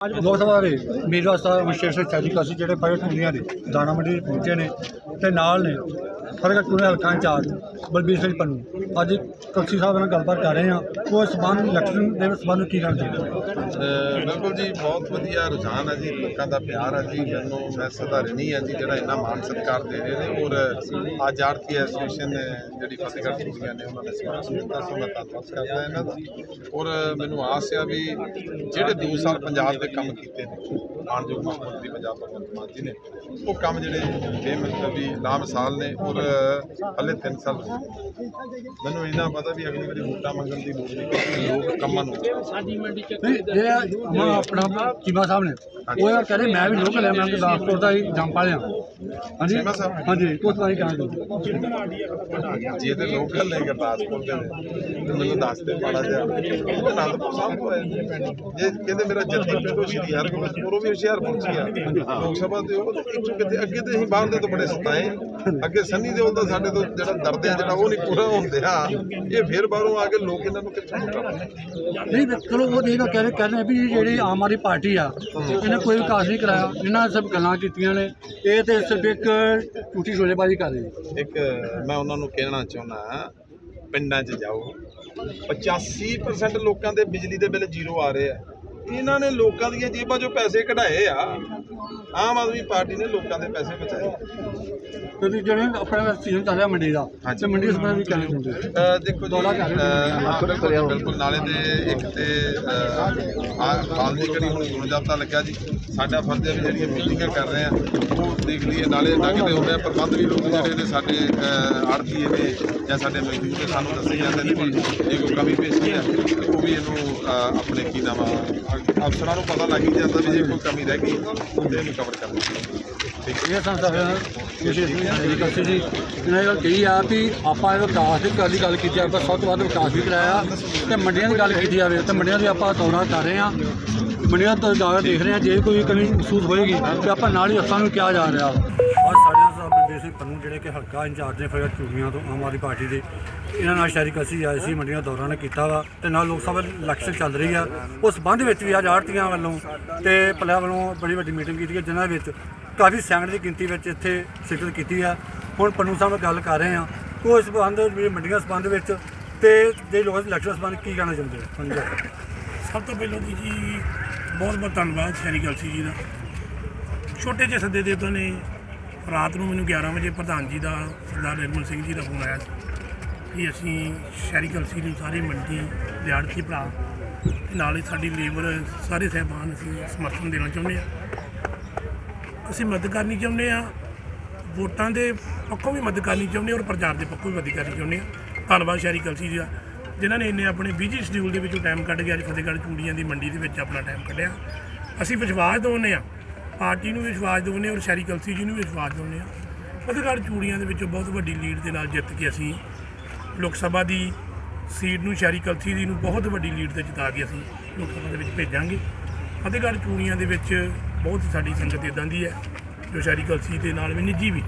ਲੋਕ ਸਭਾ ਦੇ ਉਮੀਦਵਾਰ ਸਾਹਿਬ ਵਿਸ਼ੇਸ਼ ਸੈਜੀ ਕਾਸੀ ਜਿਹੜੇ ਫ਼ਰਕ ਟੁੰਡੀਆਂ ਦੇ ਦਾਣਾ ਮੰਡੀ ਦੇ ਪਹੁੰਚੇ ਨੇ ਤੇ ਨਾਲ ਨੇ, ਫ਼ਰਕ ਟੁੰਡੇ ਹਲਕਾ ਇੰਚਾਰਜ ਬਲਬੀਰ ਸਿੰਘ ਪੰਨੂ। ਅੱਜ ਕਲਸੀ ਸਾਹਿਬ ਨਾਲ ਗੱਲਬਾਤ ਕਰ ਰਹੇ ਹਾਂ, ਉਹ ਸਬੰਧ, ਇਲੈਕਸ਼ਨ ਦੇ ਸਬੰਧ ਕੀ ਕਰਦੇ ਬਿਲਕੁਲ ਜੀ ਬਹੁਤ ਵਧੀਆ ਰੁਝਾਨ ਹੈ ਜੀ ਲੋਕਾਂ ਦਾ ਪਿਆਰ ਹੈ ਜੀ ਮੈਨੂੰ ਮੈਂ ਸਧਾਰਨੀ ਹੈ ਜੀ ਜਿਹੜਾ ਇੰਨਾ ਮਾਣ ਸਤਿਕਾਰ ਦੇ ਰਹੇ ਨੇ ਔਰ ਅੱਜ ਆਰਤੀ ਐਸੋਸੀਏਸ਼ਨ ਜਿਹੜੀ ਫਤਿਹਗੜ੍ਹ ਚੂੜੀਆਂ ਨੇ ਉਹਨਾਂ ਨੇ ਸਪਾਂਸਰ ਕੀਤਾ ਸੋ ਮੈਂ ਧੰਨਵਾਦ ਕਰਦਾ ਇਹਨਾਂ ਦਾ। ਔਰ ਮੈਨੂੰ ਆਸ ਆ ਵੀ ਜਿਹੜੇ 2 ਸਾਲ ਪੰਜਾਬ ਦੇ ਕੰਮ ਕੀਤੇ ਨੇ ਮਾਨਯੋਗ ਮੁੱਖ ਮੰਤਰੀ ਪੰਜਾਬ ਭਗਵੰਤ ਮਾਨ ਜੀ ਨੇ ਉਹ ਕੰਮ ਜਿਹੜੇ ਬੇਮਤਲਬ ਵੀ ਲਾਮਿਸਾਲ ਨੇ ਔਰ ਹਲੇ 3 ਸਾਲ ਮੈਨੂੰ ਇਹਨਾਂ ਪਤਾ ਵੀ ਅਗਲੀ ਵਾਰੀ ਵੋਟਾਂ ਮੰਗਣ ਦੀ ਲੋੜ ਨਹੀਂ ਕਿਉਂਕਿ ਲੋਕ ਕੰਮਾਂ ਨੂੰ ਨਹੀਂ ਇਹ ਹੁਣ ਆਪਣਾ ਚੀਮਾ ਸਾਹਿਬ ਨੇ। ਉਹ ਇਹ ਕਹਿੰਦੇ ਮੈਂ ਵੀ ਲੋਕਲ ਹੈ ਮੈਂ ਗੁਰਦਾਸਪੁਰ ਦਾ ਹੀ ਜੰਮ ਪਾਲਿਆ ਹਾਂਜੀ? ਹਾਂਜੀ ਕੁਝ ਵਾਰੀ ਕਹਾਂਗੇ ਜੇ ਤੇ ਲੋਕਲ ਨੇ ਗੁਰਦਾਸਪੁਰ ਦੇ ਨੇ। ਤੇ ਮੈਨੂੰ ਦੱਸ ਦੇ ਮਾੜਾ ਜਿਹਾ। ਤਾਂ ਅਨੰਦਪੁਰ ਸਾਹਿਬ ਤੋਂ ਆਏ। ਜੇ ਕਹਿੰਦੇ ਮੇਰਾ ਜੱਦੀ ਪਿੰਡੋਂ ਸ਼੍ਰੀ ਹਰਗੋਬਿੰਦਪੁਰ ਉਹ ਵੀ ਹੁਸ਼ਿਆਰਪੁਰ ਚ ਆ। ਲੋਕ ਸਭਾ ਦੇ ਉਹ ਤੇ ਇੱਕ ਕਿਤੇ ਅੱਗੇ ਤੇ ਅਸੀਂ ਬਾਹਰ ਦੇ ਤੋਂ ਬੜੇ ਸਤਾਏ। ਅੱਗੇ ਸੰਨੀ ਦੇ ਤਾਂ ਸਾਡੇ ਤੋਂ ਜਿਹੜਾ ਦਰਦ ਹੈ ਜਿਹੜਾ ਉਹ ਨਹੀਂ ਪੂਰਾ ਹੁੰਦੇ ਆ ਇਹ ਫਿਰ ਬਾਹਰੋਂ ਆ ਕੇ ਲੋਕ ਇਹਨਾਂ ਨੂੰ ਕਿੱਥੋਂ ਨਹੀਂ ਤੇ ਚਲੋ ਉਹ ਦੇਖੋ ਕਹਿੰਦੇ ਕਹਿੰਦੇ ਵੀ ਜਿਹੜੀ ਆਮ ਆਦਮੀ ਪਾਰਟੀ ਆ ਇਹਨੇ ਕੋਈ ਵਿਕਾਸ ਨਹੀਂ ਕਰਾਇਆ। ਇਹਨਾਂ ਸਭ ਗੱਲਾਂ ਕੀਤੀਆਂ ਨੇ। ਇਹ ਤੇ ਸਿਰਫ ਇੱਕ ਝੂਠੀ ਸ਼ੋਲੇਬਾਜ਼ੀ ਕਰ ਰਹੀ ਇੱਕ, ਮੈਂ ਉਹਨਾਂ ਨੂੰ ਕਹਿਣਾ ਚਾਹੁੰਦਾ ਪਿੰਡਾਂ 'ਚ ਜਾਓ। 85% ਲੋਕਾਂ ਦੇ ਬਿਜਲੀ ਦੇ ਬਿੱਲ ਜ਼ੀਰੋ ਆ ਰਹੇ ਆ। ਇਹਨਾਂ ਨੇ ਲੋਕਾਂ ਦੀਆਂ ਜੇਬਾਂ 'ਚੋਂ ਪੈਸੇ ਕਢਾਏ ਆ ਆਮ ਆਦਮੀ ਪਾਰਟੀ ਨੇ ਲੋਕਾਂ ਦੇ ਪੈਸੇ ਬਚਾਏ ਕਿਉਂਕਿ ਜਿਹੜੇ ਆਪਣਾ ਸੀਜ਼ਨ ਚੱਲ ਰਿਹਾ ਮੰਡੀ ਦਾ। ਤੇ ਮੰਡੀ ਸੰਬੰਧ ਵਿੱਚ ਕਹਿਣਾ ਚਾਹੁੰਦੇ ਹੋ? ਦੇਖੋ ਜੀ ਰਹੇ ਹਾਂ ਬਿਲਕੁਲ ਨਾਲੇ ਦੇ ਇੱਕ ਤੇ ਆ ਹਾਲ ਦੀ ਘੜੀ ਹੁਣ ਚੋਣ ਜਾਬਤਾ ਲੱਗਿਆ ਜੀ ਸਾਡਾ ਫਰਜ਼ ਹੈ ਵੀ ਜਿਹੜੀਆਂ ਮੀਟਿੰਗਾਂ ਕਰ ਰਹੇ ਆ ਉਹ ਦੇਖ ਲਈਏ ਨਾਲੇ ਲੰਘਦੇ ਹੁੰਦੇ ਆ ਪ੍ਰਬੰਧ ਵੀ ਲੋਕ ਜਿਹੜੇ ਨੇ ਸਾਡੇ ਆੜਤੀ ਨੇ ਜਾਂ ਸਾਡੇ ਮਜ਼ਦੂਰ ਨੇ ਸਾਨੂੰ ਦੱਸੇ ਜਾਂਦੇ ਨੇ ਵੀ ਇਹ ਕੋਈ ਕਮੀ ਪੇਸ਼ੀ ਹੈ ਤੇ ਉਹ ਵੀ ਇਹਨੂੰ ਆਪਣੇ ਕੀ ਨਾਮ ਆ ਅਫਸਰਾਂ ਨੂੰ ਪਤਾ ਲੱਗ ਹੀ ਜਾਂਦਾ ਵੀ ਜੇ ਕੋਈ ਕਮੀ ਰਹਿ ਗਈ ਤੇ ਇਹਨੂੰ ਕਵਰ ਕਰ ਠੀਕ ਹੈ। ਇਹ ਸੰਸਥਾ ਵਿਸ਼ੇਸ਼ ਐਗਰੀਕਲਚਰ ਜੀ ਇਹਨਾਂ ਗੱਲ ਕਹੀ ਆ ਵੀ ਆਪਾਂ ਇਹ ਵਿਕਾਸ ਦੀ ਗੱਲ ਦੀ ਗੱਲ ਕੀਤੀ ਆ ਆਪਾਂ ਸਭ ਤੋਂ ਵੱਧ ਵਿਕਾਸ ਵੀ ਕਰਾਇਆ। ਤੇ ਮੰਡੀਆਂ ਦੀ ਗੱਲ ਕੀਤੀ ਜਾਵੇ ਤੇ ਮੰਡੀਆਂ ਦੀ ਆਪਾਂ ਦੌਰਾ ਕਰ ਰਹੇ ਹਾਂ। ਮੰਡੀਆਂ ਤੋਂ ਦੌਰਾ ਦੇਖ ਰਹੇ ਹਾਂ ਜੇ ਕੋਈ ਕਮੀ ਮਹਿਸੂਸ ਹੋਏਗੀ ਤੇ ਆਪਾਂ ਨਾਲ ਹੀ ਅਸਾਂ ਨੂੰ ਕਿਹਾ ਜਾ ਰਿਹਾ। ਅੱਜ ਸਾਡੇ ਪੰਨੂ ਜਿਹੜੇ ਕਿ ਹਲਕਾ ਇੰਚਾਰਜ ਨੇ ਫਿਰ ਚੂੜੀਆਂ ਤੋਂ ਆਮ ਆਦਮੀ ਪਾਰਟੀ ਦੇ, ਇਹਨਾਂ ਨਾਲ ਸ਼ਹਿਰੀ ਕਸੀ ਆਏ ਸੀ, ਮੰਡੀਆਂ ਦੌਰਾ ਨੇ ਕੀਤਾ ਵਾ ਤੇ ਨਾਲ ਲੋਕ ਸਭਾ ਇਲੈਕਸ਼ਨ ਚੱਲ ਰਹੀ ਆ। ਉਸ ਸੰਬੰਧ ਵਿੱਚ ਵੀ ਅੱਜ ਆੜਤੀਆਂ ਵੱਲੋਂ ਤੇ ਪਲਿਆ ਵੱਲੋਂ ਬੜੀ ਵੱਡੀ ਮੀਟਿੰਗ ਕੀਤੀ ਗਈ, ਜਿਨ੍ਹਾਂ ਵਿੱਚ ਕਾਫੀ ਸੈਂਕੜੇ ਦੀ ਗਿਣਤੀ ਵਿੱਚ ਇੱਥੇ ਸ਼ਿਰਕਤ ਕੀਤੀ ਆ। ਹੁਣ ਪੰਨੂ ਸਾਹਿਬ ਨਾਲ ਗੱਲ ਕਰ ਰਹੇ ਆ, ਉਹ ਸੰਬੰਧ ਵੀ ਮੰਡੀਆਂ ਸੰਬੰਧ ਵਿੱਚ ਤੇ ਜੇ ਲੋਕ ਇਲੈਕਸ਼ਨ ਸੰਬੰਧ ਕੀ ਕਹਿਣਾ ਚਾਹੁੰਦੇ ਹੋ ਹਾਂਜੀ। ਸਭ ਤੋਂ ਪਹਿਲਾਂ ਦੀ ਜੀ ਬਹੁਤ ਬਹੁਤ ਧੰਨਵਾਦ ਸ਼ਹਿਰੀ ਕਲਸੀ ਜੀ ਦਾ। ਛੋਟੇ ਜਿਹੇ ਸੱਦੇ ਦੇ ਤੋਂ ਨੇ ਰਾਤ ਨੂੰ ਮੈਨੂੰ 11 ਵਜੇ ਪ੍ਰਧਾਨ ਜੀ ਦਾ, ਸਰਦਾਰ ਨਿਰਮਲ ਸਿੰਘ ਜੀ ਦਾ ਫੋਨ ਆਇਆ ਸੀ ਕਿ ਅਸੀਂ ਸ਼ਹਿਰੀ ਕਲਸੀ ਨੂੰ ਸਾਰੇ ਮੰਡੀ ਦਿਹਾੜਤੀ ਭਰਾ ਤੇ ਹੀ ਸਾਡੀ ਲੇਬਰ, ਸਾਰੇ ਸਹਿਬਾਨ ਅਸੀਂ ਸਮਰਥਨ ਦੇਣਾ ਚਾਹੁੰਦੇ ਆ ਅਸੀਂ ਮਦਦ ਕਰਨੀ ਚਾਹੁੰਦੇ ਆ ਵੋਟਾਂ ਦੇ ਪੱਖੋਂ ਵੀ ਮਦਦ ਕਰਨੀ ਚਾਹੁੰਦੇ ਹਾਂ ਔਰ ਪ੍ਰਚਾਰ ਦੇ ਪੱਖੋਂ ਵੀ ਮਦਦ ਕਰਨੀ ਚਾਹੁੰਦੇ ਆ ਧੰਨਵਾਦ ਸ਼ਹਿਰੀ ਕਲਸੀ ਜੀ ਦਾ, ਜਿਨ੍ਹਾਂ ਨੇ ਇੰਨੇ ਆਪਣੇ ਬਿਜ਼ੀ ਸ਼ਡਿਊਲ ਦੇ ਵਿੱਚੋਂ ਟਾਈਮ ਕੱਢ ਕੇ ਅੱਜ ਫਤਿਹਗੜ੍ਹ ਚੂੜੀਆਂ ਦੀ ਮੰਡੀ ਦੇ ਵਿੱਚ ਆਪਣਾ ਟਾਈਮ ਕੱਢਿਆ। ਅਸੀਂ ਵਿਸ਼ਵਾਸ ਦਿਵਾਉਂਦੇ ਆ ਪਾਰਟੀ ਨੂੰ ਵੀ ਵਿਸ਼ਵਾਸ ਦਿਵਾਉਂਦੇ ਹਾਂ ਔਰ ਸ਼੍ਰੀ ਕਲਸੀ ਜੀ ਨੂੰ ਵੀ ਵਿਸ਼ਵਾਸ ਦਿਵਾਉਂਦੇ ਆ ਫਤਿਹਗੜ੍ਹ ਚੂੜੀਆਂ ਦੇ ਵਿੱਚੋਂ ਬਹੁਤ ਵੱਡੀ ਲੀਡ ਦੇ ਨਾਲ ਜਿੱਤ ਕੇ ਅਸੀਂ ਲੋਕ ਸਭਾ ਦੀ ਸੀਟ ਨੂੰ ਸ਼੍ਰੀ ਕਲਸੀ ਜੀ ਨੂੰ ਬਹੁਤ ਵੱਡੀ ਲੀਡ ਤੇ ਜਿਤਾ ਕੇ ਅਸੀਂ ਲੋਕ ਸਭਾ ਦੇ ਵਿੱਚ ਭੇਜਾਂਗੇ। ਫਤਿਹਗੜ੍ਹ ਚੂੜੀਆਂ ਦੇ ਵਿੱਚ ਬਹੁਤ ਸਾਡੀ ਸੰਗਤ ਇਦਾਂ ਦੀ ਹੈ ਜੋ ਸ਼੍ਰੀ ਕਲਸੀ ਦੇ ਨਾਲ ਵੀ ਨਿੱਜੀ ਵੀ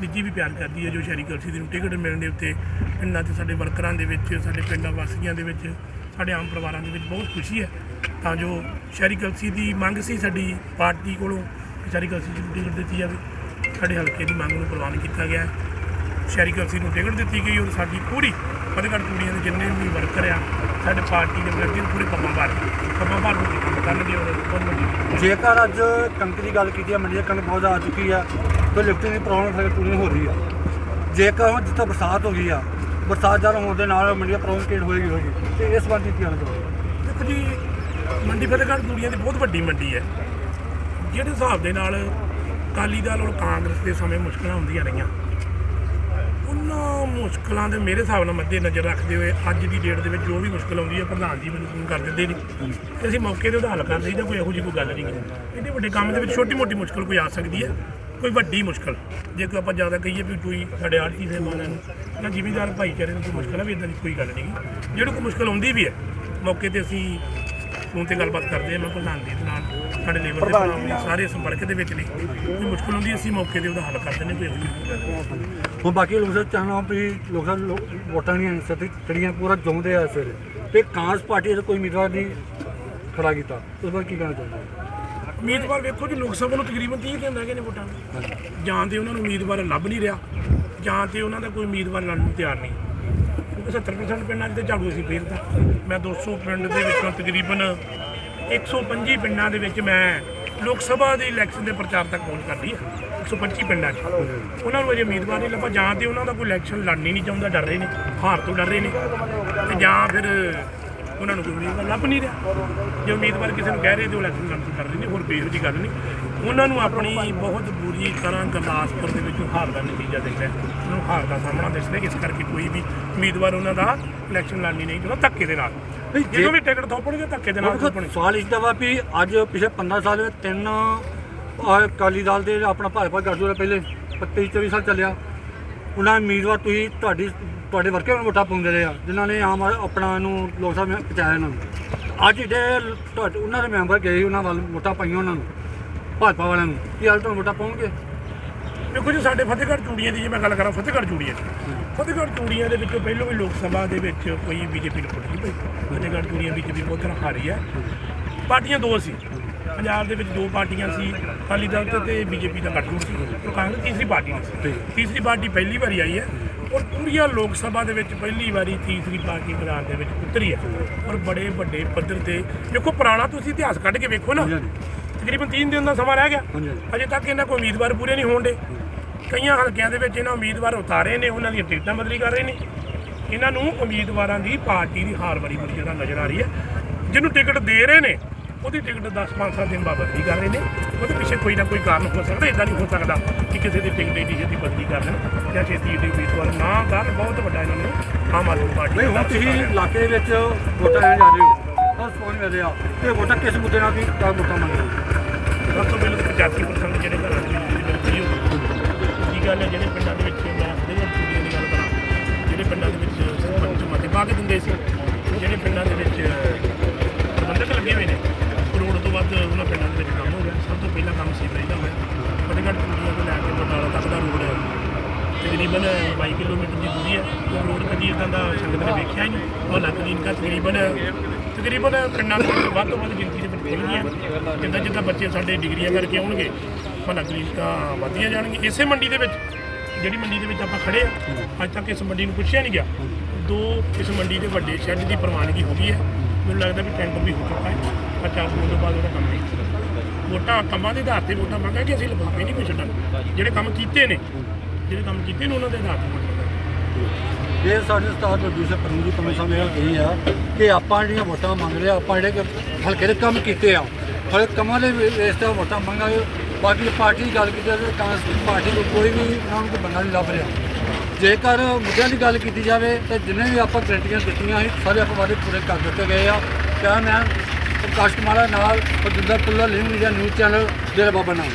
ਨਿੱਜੀ ਵੀ ਪਿਆਰ ਕਰਦੀ ਹੈ, ਜੋ ਸ਼੍ਰੀ ਕਲਸੀ ਦੀ ਨੂੰ ਟਿਕਟ ਮਿਲਣ ਦੇ ਉੱਤੇ ਪਿੰਡਾਂ 'ਚ ਸਾਡੇ ਵਰਕਰਾਂ ਦੇ ਵਿੱਚ, ਸਾਡੇ ਪਿੰਡਾਂ ਵਾਸੀਆਂ ਦੇ ਵਿੱਚ ਸਾਡੇ ਆਮ ਪਰਿਵਾਰਾਂ ਦੇ ਵਿੱਚ ਬਹੁਤ ਖੁਸ਼ੀ ਹੈ। ਤਾਂ ਜੋ ਸ਼ਹਿਰੀ ਕਲਸੀ ਦੀ ਮੰਗ ਸੀ ਸਾਡੀ ਪਾਰਟੀ ਕੋਲੋਂ ਸ਼ਹਿਰੀ ਕਲਸੀ ਜੀ ਨੂੰ ਟਿਕਟ ਦਿੱਤੀ ਜਾਵੇ, ਸਾਡੇ ਹਲਕੇ ਦੀ ਮੰਗ ਨੂੰ ਪ੍ਰਵਾਨ ਕੀਤਾ ਗਿਆ ਸ਼ਹਿਰੀ ਕਲਸੀ ਨੂੰ ਟਿਕਟ ਦਿੱਤੀ ਗਈ ਔਰ ਸਾਡੀ ਪੂਰੀ ਫਤਿਹਗੜ੍ਹ ਕੁੜੀਆਂ ਦੇ ਜਿੰਨੇ ਵੀ ਵਰਕਰ ਆ, ਸਾਡੇ ਪਾਰਟੀ ਦੇ ਵਿਅਕਤੀ ਪੂਰੇ ਕੰਮਾਂ ਭਰ ਕੰਮਾਂ ਭਰ ਨੂੰ ਕੰਮ ਕਰਨਗੇ ਔਰ ਬਹੁਤ ਵੱਡੀ ਜੇਕਰ ਅੱਜ ਕਣਕ ਦੀ ਗੱਲ ਕੀਤੀ ਹੈ ਮੰਡੀ 'ਚ ਕਣਕ ਬਹੁਤ ਆ ਚੁੱਕੀ ਆ, ਤੇ ਲਿਫਟਿੰਗ ਦੀ ਪ੍ਰੋਬਲਮ ਫਿਰ ਪੂਰੀ ਹੋ ਰਹੀ ਆ। ਜੇਕਰ ਹੁਣ ਜਿੱਥੇ ਬਰਸਾਤ ਹੋ ਗਈ ਆ ਬਰਸਾਤ ਜ਼ਿਆਦਾ ਹੋਣ ਦੇ ਨਾਲ ਮੰਡੀ ਦਾ ਹੋਏਗੀ ਹੋਏਗੀ ਤੇ ਇਸ ਸੰਬੰਧੀ ਕੀ ਕਹਿਣਾ ਚਾਹੁੰਦੇ ਦੇਖੋ ਜੀ, ਮੰਡੀ ਫਤਿਹਗੜ੍ਹ ਦੁਨੀਆ ਦੀ ਬਹੁਤ ਵੱਡੀ ਮੰਡੀ ਹੈ। ਜਿਹੜੇ ਹਿਸਾਬ ਦੇ ਨਾਲ ਅਕਾਲੀ ਦਲ ਔਰ ਕਾਂਗਰਸ ਦੇ ਸਮੇਂ ਮੁਸ਼ਕਲਾਂ ਹੁੰਦੀਆਂ ਰਹੀਆਂ, ਉਹਨਾਂ ਮੁਸ਼ਕਲਾਂ ਦੇ ਮੇਰੇ ਹਿਸਾਬ ਨਾਲ ਮੱਦੇ ਨਜ਼ਰ ਰੱਖਦੇ ਹੋਏ ਅੱਜ ਦੀ ਡੇਟ ਦੇ ਵਿੱਚ ਜੋ ਵੀ ਮੁਸ਼ਕਲ ਆਉਂਦੀ ਹੈ, ਪ੍ਰਧਾਨ ਜੀ ਮੈਨੂੰ ਫੋਨ ਕਰ ਦਿੰਦੇ ਨੇ ਤੇ ਅਸੀਂ ਮੌਕੇ ਤੇ ਉਹਦਾ ਹੱਲ ਕਰ ਲਈਦਾ ਕੋਈ ਇਹੋ ਜਿਹੀ ਕੋਈ ਗੱਲ ਨਹੀਂ ਗੀ ਇਹਦੇ ਵੱਡੇ ਕੰਮ ਦੇ ਵਿੱਚ ਛੋਟੀ ਮੋਟੀ ਮੁਸ਼ਕਲ ਕੋਈ ਆ ਸਕਦੀ ਹੈ, ਕੋਈ ਵੱਡੀ ਮੁਸ਼ਕਲ। ਜੇ ਕੋਈ ਆਪਾਂ ਜ਼ਿਆਦਾ ਕਹੀਏ ਵੀ ਕੋਈ ਸਾਡੇ ਆੜਤੀ ਦੇ ਮਾਨਾਂ ਨੂੰ ਜਾਂ ਜ਼ਿਮੀਦਾਰ ਭਾਈਚਾਰੇ ਨੂੰ ਕੋਈ ਮੁਸ਼ਕਲ ਹੈ ਵੀ ਇਦਾਂ ਦੀ ਕੋਈ ਗੱਲ ਨਹੀਂ ਜਿਹੜੀ ਕੋਈ ਮੁਸ਼ਕਲ ਆਉਂਦੀ ਵੀ ਹੈ ਮੌਕੇ ਤੇ ਅਸੀਂ ਫੋਨ ਤੇ ਗੱਲਬਾਤ ਕਰਦੇ ਹਾਂ ਮੈਂ ਪ੍ਰਧਾਨ ਜੀ ਦੇ ਨਾਲ ਸਾਡੇ ਲੇਬਰ ਦੇ ਵੀ ਸਾਰੇ ਸੰਪਰਕ ਦੇ ਵਿੱਚ ਨੇ। ਕੋਈ ਮੁਸ਼ਕਲ ਹੁੰਦੀ ਅਸੀਂ ਮੌਕੇ ਤੇ ਉਹਦਾ ਹੱਲ ਕਰ ਦਿੰਦੇ ਹਾਂ, ਕੋਈ ਹੁਣ ਬਾਕੀ ਲੋਕ ਸਾਹਿਬ ਚਾਹਨਾ ਵੀ ਲੋਕ ਸਾਹਿਬ ਲੋ- ਵੋਟਾਂ ਦੀਆਂ ਸਥਿਤੀ ਜਿਹੜੀਆਂ ਪੂਰਾ ਜੁਮਦੇ ਆ ਇਸ ਵੇਲੇ ਤੇ ਕਾਂਗਰਸ ਪਾਰਟੀ ਦਾ ਕੋਈ ਉਮੀਦਵਾਰ ਨਹੀਂ ਖੜਾ ਕੀਤਾ। ਉਸ ਬਾਰੇ ਕੀ ਕਹਿਣਾ ਚਾਹੁੰਦੇ ਹੋ? ਉਮੀਦਵਾਰ ਵੇਖੋ ਜੀ ਲੋਕ ਸਭਾ ਨੂੰ ਤਕਰੀਬਨ 30 ਦਿਨ ਰਹਿ ਗਏ ਨੇ ਵੋਟਾਂ ਨੂੰ। ਜਾਂ ਤੇ ਉਹਨਾਂ ਨੂੰ ਉਮੀਦਵਾਰ ਲੱਭ ਨਹੀਂ ਰਿਹਾ। ਜਾਂ ਤੇ ਉਹਨਾਂ ਦਾ ਕੋਈ ਉਮੀਦਵਾਰ ਲੜਨ ਨੂੰ ਤਿਆਰ ਨਹੀਂ। ਕਿਉਂਕਿ 70% ਪਿੰਡਾਂ 'ਚ ਤੇ ਝਾੜੂ ਅਸੀਂ ਫੇਰਦਾ ਮੈਂ 200 ਪਿੰਡ ਦੇ ਵਿੱਚੋਂ ਤਕਰੀਬਨ 125 ਪਿੰਡਾਂ ਦੇ ਵਿੱਚ ਮੈਂ ਲੋਕ ਸਭਾ ਦੇ ਇਲੈਕਸ਼ਨ ਦੇ ਪ੍ਰਚਾਰ ਤੱਕ ਪਹੁੰਚ ਕਰ ਲਈ ਹੈ 125 ਪਿੰਡਾਂ 'ਚ। ਉਹਨਾਂ ਨੂੰ ਅਜੇ ਉਮੀਦਵਾਰ ਨਹੀਂ ਲੱਭਾ ਜਾਂ ਤੇ ਉਹਨਾਂ ਦਾ ਕੋਈ ਇਲੈਕਸ਼ਨ ਲੜਨੀ ਨਹੀਂ ਚਾਹੁੰਦਾ ਡਰ ਰਹੇ ਨੇ ਹਾਰ ਤੋਂ ਡਰ ਰਹੇ ਨੇ। ਤੇ ਜਾਂ ਫਿਰ ਉਹਨਾਂ ਨੂੰ ਕੋਈ ਉਮੀਦਵਾਰ ਲੱਭ ਨਹੀਂ ਰਿਹਾ। ਜੇ ਉਮੀਦਵਾਰ ਕਿਸੇ ਨੂੰ ਕਹਿ ਰਹੇ ਤੇ ਉਹ ਇਲੈਕਸ਼ਨ ਲੜਨ ਡਰ ਰਹੇ ਨੇ ਹੋਰ ਕੋਈ ਇਹੋ ਜਿਹੀ ਗੱਲ ਨਹੀਂ। ਉਹਨਾਂ ਨੂੰ ਆਪਣੀ ਬਹੁਤ ਬੁਰੀ ਤਰ੍ਹਾਂ ਗੁਰਦਾਸਪੁਰ ਦੇ ਵਿੱਚ ਹਾਰ ਦਾ ਨਤੀਜਾ ਦਿਖ ਰਿਹਾ। ਉਹਨਾਂ ਨੂੰ ਹਾਰ ਦਾ ਸਾਹਮਣਾ ਦਿਸ ਰਿਹਾ ਇਸ ਕਰਕੇ ਕੋਈ ਵੀ ਉਮੀਦਵਾਰ ਉਹਨਾਂ ਦਾ ਇਲੈਕਸ਼ਨ ਲੜਨੀ ਨਹੀਂ ਚਾਹੁੰਦਾ ਧੱਕੇ ਦੇ ਨਾਲ। ਜਦੋਂ ਵੀ ਟਿਕਟ ਥੋਪਣਗੇ ਧੱਕੇ ਦੇ ਨਾਲ ਥੋਪਣਗੇ ਸਵਾਲ ਇਸ ਦਾ ਵਾ ਵੀ ਅੱਜ ਪਿਛਲੇ 15 ਸਾਲ ਵਿੱਚ ਤਿੰਨ ਅਕਾਲੀ ਦਲ ਦੇ ਆਪਣਾ ਭਾਜਪਾ ਕਰ ਦੂਰਾ ਪਹਿਲੇ 25 24 ਸਾਲ ਚੱਲਿਆ। ਉਹਨਾਂ ਦੇ ਉਮੀਦਵਾਰ ਤੁਸੀਂ ਤੁਹਾਡੀ ਤੁਹਾਡੇ ਵਰਕੇ ਨੂੰ ਵੋਟਾਂ ਪਾਉਂਦੇ ਰਹੇ ਆ ਜਿਨ੍ਹਾਂ ਨੇ ਆਮ ਆਪਣਾ ਨੂੰ ਲੋਕ ਸਭਾ ਵਿੱਚ ਪਹੁੰਚਾਇਆ ਇਹਨਾਂ ਨੂੰ। ਅੱਜ ਜਿਹੜੇ ਤੁਹਾਡੇ ਉਹਨਾਂ ਦੇ ਮੈਂਬਰ ਗਏ ਉਹਨਾਂ ਵੱਲ ਵੋਟਾਂ ਪਾਈਆਂ ਉਹਨਾਂ ਨੂੰ ਭਾਜਪਾ ਵਾਲਿਆਂ ਨੂੰ। ਕੀ ਹਾਲ ਤੁਹਾਨੂੰ ਵੋਟਾਂ ਪਾਉਣਗੇ? ਦੇਖੋ ਜੀ ਸਾਡੇ ਫਤਿਹਗੜ੍ਹ ਚੂੜੀਆਂ ਦੀ ਜੇ ਮੈਂ ਗੱਲ ਕਰਾਂ ਫਤਿਹਗੜ੍ਹ ਚੂੜੀਆਂ ਦੀ। ਫਤਿਹਗੜ੍ਹ ਚੂੜੀਆਂ ਦੇ ਵਿੱਚੋਂ ਪਹਿਲੋਂ ਵੀ ਲੋਕ ਸਭਾ ਦੇ ਵਿੱਚ ਕੋਈ ਬੀਜੇਪੀ ਨੂੰ ਪੁੱਟ ਨਹੀਂ ਪਈ ਫਤਿਹਗੜ੍ਹ ਚੂੜੀਆਂ ਬੀਜੇਪੀ ਬਹੁਤ ਤਰ੍ਹਾਂ ਹਾਰੀ ਹੈ। ਪਾਰਟੀਆਂ ਦੋ ਸੀ। ਪੰਜਾਬ ਦੇ ਵਿੱਚ ਦੋ ਪਾਰਟੀਆਂ ਸੀ ਅਕਾਲੀ ਦਲ ਤੇ ਤੇ ਬੀਜੇਪੀ ਦਾ ਗੱਠਜੋੜ ਸੀ। ਤੇ ਕਾਂਗਰਸ ਤੀਸਰੀ ਪਾਰਟੀ ਸੀ। ਤੀਸਰੀ ਪਾਰਟੀ ਪਹਿਲੀ ਵਾਰੀ ਆਈ ਹੈ ਔਰ ਪੂਰੀਆਂ ਲੋਕ ਸਭਾ ਦੇ ਵਿੱਚ ਪਹਿਲੀ ਵਾਰੀ ਤੀਸਰੀ ਪਾਰਟੀ ਮੈਦਾਨ ਦੇ ਵਿੱਚ ਉਤਰੀ ਹੈ। ਔਰ ਬੜੇ ਵੱਡੇ ਪੱਧਰ ਤੇ ਦੇਖੋ ਪੁਰਾਣਾ ਤੁਸੀਂ ਇਤਿਹਾਸ ਕੱਢ ਕੇ ਵੇਖੋ ਨਾ। ਤਕਰੀਬਨ 3 ਦਿਨ ਦਾ ਸਮਾਂ ਰਹਿ ਗਿਆ। ਅਜੇ ਤੱਕ ਇਹਨਾਂ ਕੋਈ ਉਮੀਦਵਾਰ ਪੂਰੇ ਨਹੀਂ ਹੋਣ ਦੇ ਕਈਆਂ ਹਲਕਿਆਂ ਦੇ ਵਿੱਚ ਇਹਨਾਂ ਉਮੀਦਵਾਰ ਉਤਾਰੇ ਨੇ ਉਹਨਾਂ ਦੀਆਂ ਟਿਕਟਾਂ ਬਦਲੀ ਕਰ ਰਹੇ ਨੇ। ਇਹਨਾਂ ਨੂੰ ਉਮੀਦਵਾਰਾਂ ਦੀ ਪਾਰਟੀ ਦੀ ਹਾਰ ਬੜੀ ਬੜੀ ਜ਼ਿਆਦਾ ਨਜ਼ਰ ਆ ਰਹੀ ਹੈ ਜਿਹਨੂੰ ਟਿਕਟ ਦੇ ਰਹੇ ਨੇ ਉਹਦੀ ਟਿਕਟ 10 5 7 ਦਿਨ ਬਾਅਦ ਬਦਲੀ ਕਰ ਰਹੇ ਨੇ। ਉਹਦੇ ਪਿੱਛੇ ਕੋਈ ਨਾ ਕੋਈ ਕਾਰਨ ਹੋ ਸਕਦਾ ਇਦਾਂ ਨਹੀਂ ਹੋ ਸਕਦਾ ਕਿ ਕਿਸੇ ਦੀ ਟਿਕਟ ਏਡੀ ਛੇਤੀ ਬਦਲੀ ਕਰ ਦੇਣ। ਜਾਂ ਛੇਤੀ ਏਡੀ ਉਮੀਦਵਾਰ ਨਾ ਕਰਨ ਬਹੁਤ ਵੱਡਾ ਇਹਨਾਂ ਨੂੰ ਆਮ ਆਦਮੀ ਪਾਰਟੀ ਨਹੀਂ ਦਾ ਹੁਣ ਤੁਸੀਂ। ਇਲਾਕੇ ਵਿੱਚ ਵੋਟਾਂ ਲੈਣ ਜਾ ਰਹੇ ਹੋ। ਬਸ ਫੋਨ ਮਿਲ ਰਿਹਾ ਤੇ ਵੋਟਾਂ ਕਿਸ ਮੁੱਦੇ ਨਾਲ ਵੀ ਤਾਂ ਵੋਟਾਂ ਮੰਗ ਰਹੇ ਹੋ? ਸਭ ਤੋਂ ਪਹਿਲਾਂ ਤਾਂ 85% ਜਿਹੜੇ ਘਰਾਂ ਦੇ ਬਿਲਕੁਲ ਹੀ ਕੀ ਗੱਲ ਹੈ ਜਿਹੜੇ ਪਿੰਡਾਂ ਦੇ ਵਿੱਚ ਮੈਂ ਫਤਿਹਗੜ੍ਹ ਚੂੜੀਆਂ ਦੀ ਗੱਲ ਕਰਾਂ। ਜਿਹੜੇ ਪਿੰਡਾਂ ਦੇ ਵਿੱਚ ਸਰਪੰਚ ਮਤੇ ਪਾ ਕੇ ਦਿੰਦੇ ਸੀ ਜਿਹੜੇ ਪਿੰਡਾਂ ਦੇ ਵਿੱਚ ਪ੍ਰਬੰਧਕ ਲੱਗੇ ਹੋਏ ਨੇ ਵੱਧ ਉਹਨਾਂ ਪਿੰਡਾਂ ਦੇ ਵਿੱਚ ਕੰਮ ਹੋ ਗਿਆ। ਸਭ ਤੋਂ ਪਹਿਲਾਂ ਕੰਮ ਸੀਵਰੇਜ ਦਾ ਹੋਇਆ ਫਤਿਹਗੜ੍ਹ ਚੂੜੀਆਂ ਤੋਂ ਲੈ ਕੇ ਬਟਾਲਾ ਤੱਕ ਦਾ ਰੋਡ ਹੈ। ਤਕਰੀਬਨ 22 ਕਿਲੋਮੀਟਰ ਦੀ ਦੂਰੀ ਹੈ। ਉਹ ਰੋਡ ਕਦੀ ਇਦਾਂ ਦਾ ਸੰਗਤ ਨੇ ਵੇਖਿਆ ਹੀ ਨਹੀਂ। ਉਹ ਲੱਗ ਕਾ ਤਕਰੀਬਨ ਤਕਰੀਬਨ ਪਿੰਡਾਂ ਦੇ ਵਿੱਚ ਵੱਧ ਤੋਂ ਵੱਧ ਗਿਣਤੀ ਦੇ ਵਿੱਚ ਖੁੱਲ੍ਹਣਗੀਆਂ ਜਿੱਦਾਂ ਜਿੱਦਾਂ ਬੱਚੇ ਸਾਡੇ ਡਿਗਰੀਆਂ ਕਰਕੇ ਆਉਣਗੇ ਭਲਾ ਕਲੀਨਿਕਾਂ ਵਧੀਆਂ ਜਾਣਗੀਆਂ। ਇਸੇ ਮੰਡੀ ਦੇ ਵਿੱਚ, ਜਿਹੜੀ ਮੰਡੀ ਦੇ ਵਿੱਚ ਆਪਾਂ ਖੜੇ ਆ ਅੱਜ ਤੱਕ ਇਸ ਮੰਡੀ ਨੂੰ ਪੁੱਛਿਆ ਨਹੀਂ ਗਿਆ। ਦੋ ਇਸ ਮੰਡੀ ਦੇ ਵੱਡੇ ਸ਼ੈੱਡ ਦੀ ਪ੍ਰਵਾਨਗੀ ਹੋ ਗਈ ਹੈ। ਮੈਨੂੰ ਲੱਗਦਾ ਵੀ ਟੈਂਡਰ ਵੀ ਹੋ ਚੁੱਕਾ ਹੈ। ਪਰ ਤੋਂ ਬਾਅਦ ਉਹਦਾ ਕੰਮ ਨਹੀਂ ਵੋਟਾਂ ਕੰਮਾਂ ਦੇ ਆਧਾਰ ਤੇ ਵੋਟਾਂ ਮੰਗਾਂਗੇ ਅਸੀਂ ਲਿਫਾਫੇ ਨਹੀਂ ਕੋਈ ਛੱਡਾਂਗੇ ਜਿਹੜੇ ਕੰਮ ਕੀਤੇ ਨੇ, ਜਿਹੜੇ ਕੰਮ ਕੀਤੇ ਨੇ ਉਹਨਾਂ ਦੇ ਆਧਾਰ ਤੇ ਵੋਟਾਂ ਮੰਗਾਂਗੇ। ਇਹ ਸਾਡੇ ਸਟਾਰ ਪ੍ਰੋਡਿਊਸਰ ਪਰਮ ਜੀ ਸਾਹਿਬ ਇਹ ਕਹੀ ਆ ਕਿ ਆਪਾਂ ਜਿਹੜੀਆਂ ਵੋਟਾਂ ਮੰਗ ਰਹੇ ਆ, ਆਪਾਂ ਜਿਹੜੇ ਕਿ ਹਲਕੇ ਦੇ ਕੰਮ ਕੀਤੇ ਆ ਹਲੇ ਕੰਮਾਂ ਦੇ ਇਸ ਤਰ੍ਹਾਂ ਵੋਟਾਂ ਮੰਗਾਂਗੇ। ਬਾਕੀ ਪਾਰਟੀ ਦੀ ਗੱਲ ਕੀਤੀ ਜਾਵੇ ਤਾਂ ਕਾਂਗਰਸ ਪਾਰਟੀ ਨੂੰ ਕੋਈ ਵੀ ਉਹਨਾਂ ਨੂੰ ਕੋਈ ਬੰਦਾ ਨਹੀਂ ਲੱਭ ਰਿਹਾ। ਜੇਕਰ ਮੁੱਦਿਆਂ ਦੀ ਗੱਲ ਕੀਤੀ ਜਾਵੇ, ਤਾਂ ਜਿੰਨੇ ਵੀ ਆਪਾਂ ਗਰੰਟੀਆਂ ਦਿੱਤੀਆਂ ਸੀ, ਸਾਰੇ ਆਪਾਂ ਵਾਅਦੇ ਪੂਰੇ ਕਰ ਦਿੱਤੇ ਗਏ ਆ। ਕਿਆ ਮੈਂ ਪ੍ਰਕਾਸ਼ ਕੁਮਾਰ ਨਾਲ ਪ੍ਰਦੁੱਧਾ ਪੁੱਲਾ ਲਿੰਗ media news channel Dera Baba ਨਾਮ